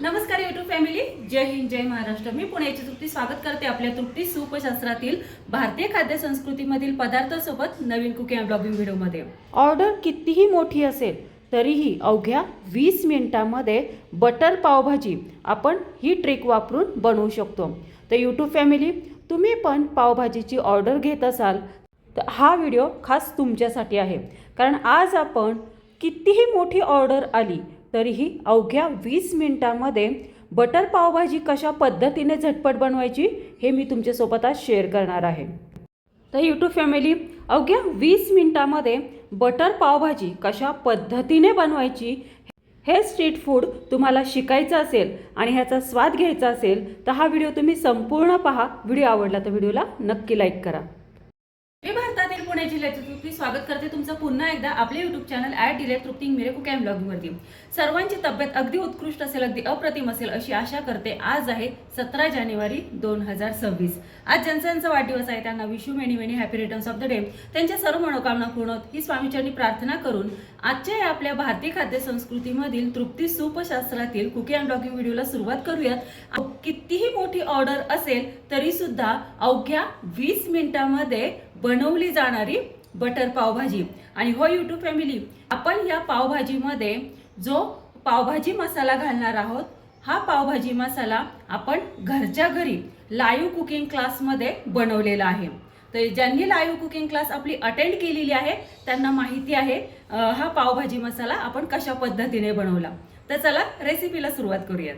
नमस्कार YouTube family जय हिंद जय महाराष्ट्र. मी पुण्याची तृप्ती. स्वागत करते आपल्या तृप्ती सुपशास्त्रातील भारतीय खाद्य संस्कृतीमधील पदार्थासोबत नवीन कुकिंग अँड ब्लॉगिंग व्हिडिओमध्ये. ऑर्डर कितीही मोठी असेल तरीही अवघ्या वीस मिनिटांमध्ये बटर पावभाजी आपण ही ट्रिक वापरून बनवू शकतो. तर यूट्यूब फॅमिली तुम्ही पण पावभाजीची ऑर्डर घेत असाल तर हा व्हिडिओ खास तुमच्यासाठी आहे. कारण आज आपण कितीही मोठी ऑर्डर आली तरीही अवघ्या वीस मिनिटांमध्ये बटर पावभाजी कशा पद्धतीने झटपट बनवायची हे मी तुमच्यासोबत आज शेअर करणार आहे. तर यूट्यूब फॅमिली अवघ्या वीस मिनिटामध्ये बटर पावभाजी कशा पद्धतीने बनवायची हे स्ट्रीट फूड तुम्हाला शिकायचं असेल आणि ह्याचा स्वाद घ्यायचा असेल तर हा व्हिडिओ तुम्ही संपूर्ण पहा. व्हिडिओ आवडला तर व्हिडिओला नक्की लाईक करा. पुणे जिल्ह्याची तृप्ती स्वागत करते. तुमचं पुन्हा एकदा आपले युट्यूब चॅनल ॲट डिलेट तृप्ती मेरे कुक अँड ब्लॉगिंगवरती सर्वांची तब्येत अगदी उत्कृष्ट असेल अगदी अप्रतिम असेल अशी आशा करते. आज आहे सतरा जानेवारी दोन हजार सव्वीस. आज ज्यांचा ज्यांचा वाढदिवस आहे. त्यांना wish you many many happy returns of the day त्यांच्या सर्व मनोकामना पूर्ण होत. ही स्वामीचरणी प्रार्थना करून आजच्या या आपल्या भारतीय खाद्य संस्कृतीमधील तृप्ती सूपशास्त्रातील कुकिंग अँड ब्लॉगिंग व्हिडिओला सुरुवात करूयात. कितीही मोठी ऑर्डर असेल तरी सुद्धा अवघ्या वीस मिनिटामध्ये बनवली जाणार बटर पावभाजी. आणि हो यूट्यूब फॅमिली आपण या पावभाजीमध्ये जो पावभाजी मसाला घालणार आहोत हा पावभाजी मसाला आपण घरच्या घरी लाईव्ह कुकिंग क्लासमध्ये बनवलेला आहे. तर ज्यांनी लाईव्ह कुकिंग क्लास आपली अटेंड केलेली आहे त्यांना माहिती आहे हा पावभाजी मसाला आपण कशा पद्धतीने बनवला. तर चला रेसिपीला सुरुवात करूयात.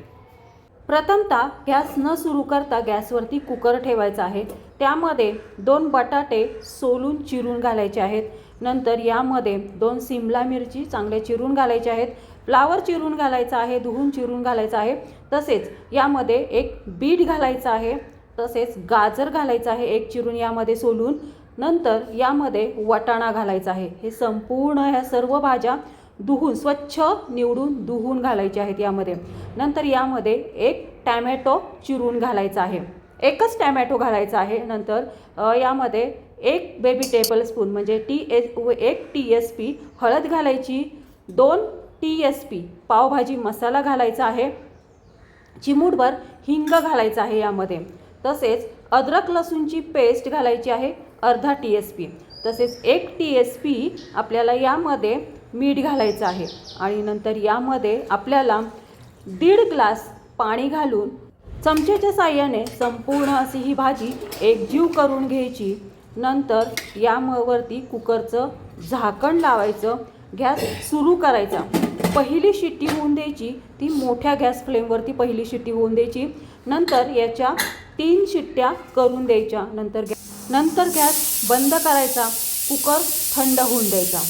प्रथमतः गॅस न सुरू करता गॅसवरती कुकर ठेवायचा आहे. त्यामध्ये दोन बटाटे सोलून चिरून घालायचे आहेत. नंतर यामध्ये दोन सिमला मिरची चांगल्या चिरून घालायचे आहेत. फ्लावर चिरून घालायचा आहे धुवून चिरून घालायचा आहे. तसेच यामध्ये एक बीट घालायचं आहे. तसेच गाजर घालायचं आहे एक चिरून यामध्ये सोलून. नंतर यामध्ये वाटाणा घालायचा आहे. हे संपूर्ण ह्या सर्व भाज्या धुवून स्वच्छ निवडून धुवून घालायचे आहेत यामध्ये. नंतर यामध्ये एक टॅमॅटो चिरून घालायचा आहे. एकच टॅमॅटो घालायचा आहे. नंतर यामध्ये एक बेबी टेबल स्पून म्हणजे टी एस एक टी एस पी हळद घालायची दोन T S P pav bhaji masala घालायचा आहे चिमूटभर हिंग घालायचा आहे यामध्ये. तसेच अद्रक लसूणची पेस्ट घालायची आहे अर्धा टी एस पी तसेच एक टी एस पी आपल्याला यामध्ये मीठ घालायचं आहे. आणि नंतर यामध्ये आपल्याला दीड ग्लास पाणी घालून चमच्याच्या साह्याने संपूर्ण अशी ही भाजी एकजीव करून घ्यायची. नंतर यावरती कुकरचं झाकण लावायचं. गॅस सुरू करायचा. पहिली शिट्टी होऊन द्यायची. ती मोठ्या गॅस फ्लेमवरती पहिली शिट्टी होऊन द्यायची. नंतर याच्या तीन शिट्ट्या करून द्यायच्या. नंतर गॅस नंतर गॅस बंद करायचा. कुकर थंड होऊन द्यायचा.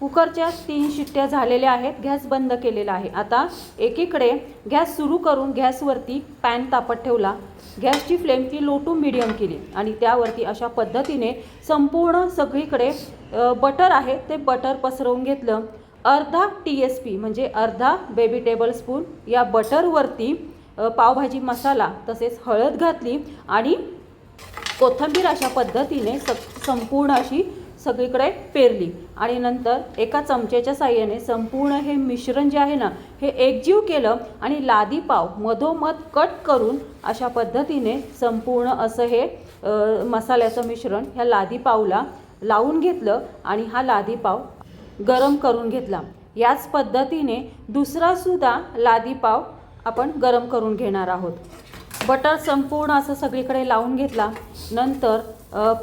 कुकरच्या तीन शिट्ट्या झालेल्या आहेत गॅस बंद केलेला आहे. आता एकीकडे गॅस सुरू करून गॅसवरती पॅन तापत ठेवला. गॅसची फ्लेम ती लो टू मिडियम केली आणि त्यावरती अशा पद्धतीने संपूर्ण सगळीकडे बटर आहे ते बटर पसरवून घेतलं. अर्धा टी एस पी म्हणजे अर्धा बेबी टेबल स्पून या बटरवरती पावभाजी मसाला तसेच हळद घातली आणि कोथिंबीर अशा पद्धतीने स संपूर्ण अशी सगळीकडे पेरली. आणि नंतर एका चमच्याच्या साह्याने संपूर्ण हे मिश्रण जे आहे ना हे एकजीव केलं आणि लादी पाव मधोमध कट करून अशा पद्धतीने संपूर्ण असं हे मसाल्याचं मिश्रण ह्या लादी पावला लावून घेतलं आणि हा लादी पाव गरम करून घेतला. याच पद्धतीने दुसरासुद्धा लादी पाव आपण गरम करून घेणार आहोत. बटर संपूर्ण असं सगळीकडे लावून घेतला. नंतर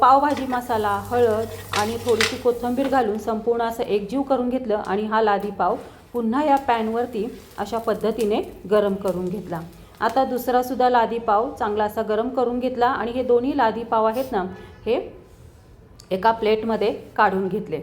पावभाजी मसाला हळद आणि थोडीशी कोथिंबीर घालून संपूर्ण असं एकजीव करून घेतलं आणि हा लादी पाव पुन्हा या पॅनवरती अशा पद्धतीने गरम करून घेतला. आता दुसरासुद्धा लादी पाव चांगला असा गरम करून घेतला आणि हे दोन्ही लादी पाव आहेत ना हे एका प्लेटमध्ये काढून घेतले.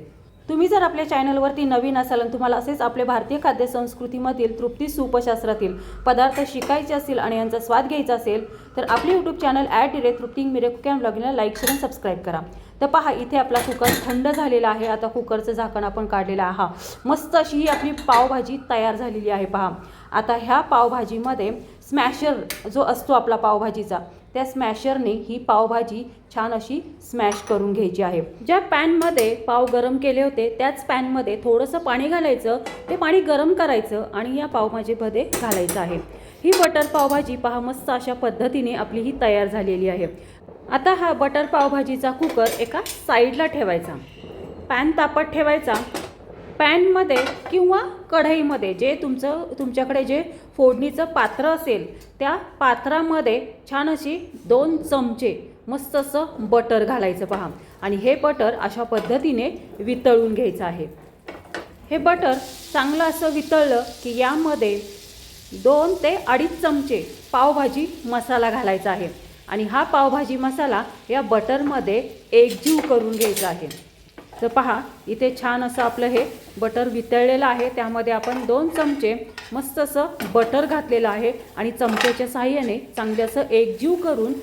तुम्ही जर आपल्या चॅनलवरती नवीन असाल आणि तुम्हाला असेच आपले भारतीय खाद्य संस्कृतीमधील तृप्ती सूपशास्त्रातील पदार्थ शिकायचे असतील आणि यांचा स्वाद घ्यायचा असेल तर आपले यूट्यूब चॅनल ॲट डिरे तृप्तिंग मिरे कॅम अँड ब्लॉगिंगला लाईक शेअर आणि सबस्क्राईब करा. तर पहा इथे आपला कुकर थंड झालेला आहे. आता कुकरचं झाकण आपण काढलेलं आहे. मस्त अशी ही आपली पावभाजी तयार झालेली आहे पहा. आता ह्या पावभाजीमध्ये स्मॅशर जो असतो आपला पावभाजीचा त्या स्मॅशरने ही पावभाजी छान अशी स्मॅश करून घ्यायची आहे. ज्या पॅनमध्ये पाव गरम केले होते त्याच पॅनमध्ये थोडंसं पाणी घालायचं ते पाणी गरम करायचं आणि या पावभाजीमध्ये घालायचं आहे. ही बटर पावभाजी पहा मस्त अशा पद्धतीने आपली ही तयार झालेली आहे. आता हा बटर पावभाजीचा कुकर एका साईडला ठेवायचा. पॅन तापत ठेवायचा. पॅनमध्ये किंवा कढईमध्ये जे तुमचं तुमच्याकडे जे फोडणीचं पात्र असेल त्या पात्रामध्ये छान अशी दोन चमचे मस्त असं बटर घालायचं पहा. आणि हे बटर अशा पद्धतीने वितळून घ्यायचं आहे. हे बटर चांगलं असं वितळलं की यामध्ये दोन ते अडीच चमचे पावभाजी मसाला घालायचा आहे. आणि हा पावभाजी मसाला या बटरमध्ये एकजीव करून घ्यायचा आहे. तर पहा इथे छान असं आपलं हे बटर वितळलेलं आहे. त्यामध्ये आपण दोन चमचे मस्त असं बटर घातलेलं आहे आणि चमच्याच्या साह्याने चांगले असं एकजीव करून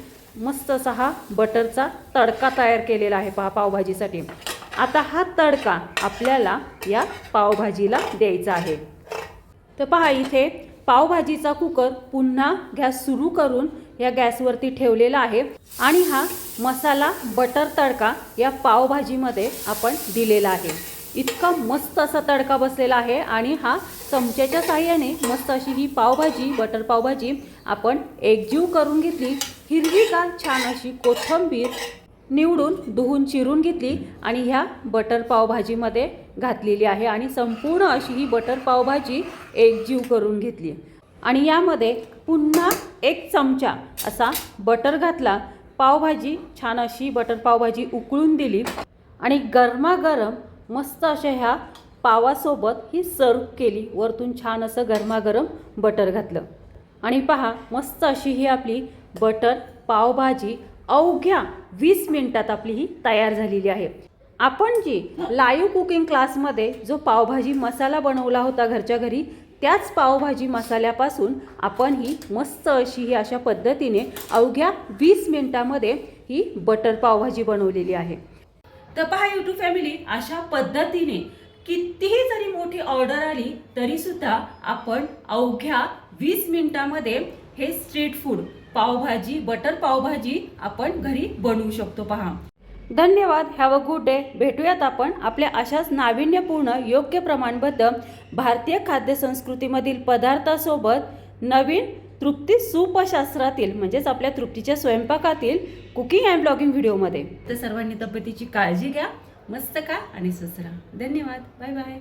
मस्त असा हा बटरचा तडका तयार केलेला आहे पहा पावभाजीसाठी. आता हा तडका आपल्याला या पावभाजीला द्यायचा आहे. तर पहा इथे पावभाजीचा कुकर पुन्हा गॅस सुरू करून या गॅसवरती ठेवलेला आहे. आणि हा मसाला बटर तडका या पावभाजीमध्ये आपण दिलेला आहे. इतका मस्त असा तडका बसलेला आहे आणि हा चमच्याच्या साहाय्याने मस्त अशी ही पावभाजी बटर पावभाजी आपण एकजीव करून घेतली. हिरवीगार छान अशी कोथिंबीर निवडून धुवून चिरून घेतली आणि ह्या बटर पावभाजीमध्ये घातलेली आहे आणि संपूर्ण अशी ही बटर पावभाजी एकजीव करून घेतली. आणि यामध्ये पुन्हा एक चमचा असा बटर घातला. पावभाजी छान अशी बटर पावभाजी उकळून दिली. आणि गरमागरम मस्त अशा ह्या पावासोबत ही सर्व केली. वरतून छान असं गरमागरम बटर घातलं. आणि पहा मस्त अशी ही आपली बटर पावभाजी अवघ्या वीस मिनिटात आपली ही तयार झालेली आहे. आपण जी लाईव्ह कुकिंग क्लासमध्ये जो पावभाजी मसाला बनवला होता घरच्या घरी त्याच पावभाजी मसाल्यापासून आपण ही मस्त अशी ही अशा पद्धतीने अवघ्या वीस मिनिटामध्ये ही बटर पावभाजी बनवलेली आहे. तर पहा युट्यूब फॅमिली अशा पद्धतीने कितीही जरी मोठी ऑर्डर आली तरीसुद्धा आपण अवघ्या वीस मिनिटामध्ये हे street food pav bhaji butter pav bhaji आपण घरी बनवू शकतो. पहा. धन्यवाद हॅव अ गुड डे भेटूयात आपण आपल्या अशाच नाविन्यपूर्ण योग्य प्रमाणबद्ध भारतीय खाद्यसंस्कृतीमधील पदार्थासोबत नवीन तृप्ती सूपशास्त्रातील म्हणजेच आपल्या तृप्तीच्या स्वयंपाकातील कुकिंग अँड ब्लॉगिंग व्हिडिओमध्ये. तर सर्वांनी तब्येतीची काळजी घ्या मस्त का आणि सुसरा धन्यवाद. Bye bye